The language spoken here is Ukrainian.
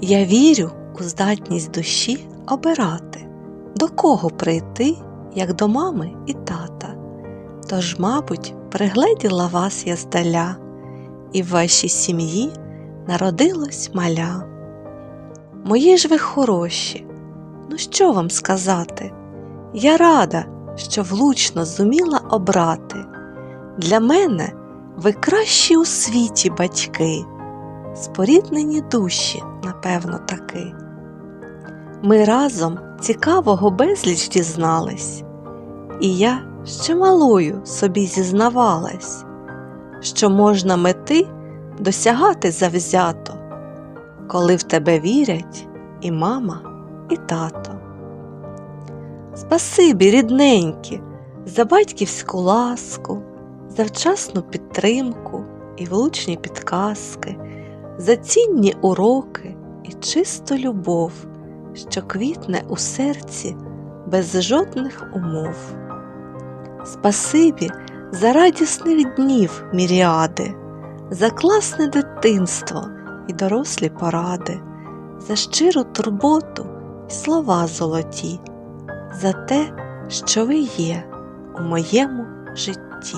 Я вірю у здатність душі обирати, до кого прийти, як до мами і тата. Тож, мабуть, пригледіла вас я здаля, і в вашій сім'ї народилось маля. Мої ж ви хороші, ну що вам сказати? Я рада, що влучно зуміла обрати. Для мене ви кращі у світі батьки, споріднені душі, напевно, таки. Ми разом цікавого безліч дізнались, і я ще малою собі зізнавалась, що можна мети досягати завзято, коли в тебе вірять і мама, і тато. Спасибі, рідненькі, за батьківську ласку, за вчасну підтримку і влучні підказки, за цінні уроки і чисту любов, що квітне у серці без жодних умов. Спасибі за радісних днів міріади, за класне дитинство і дорослі поради, за щиру турботу і слова золоті, за те, що ви є у моєму житті.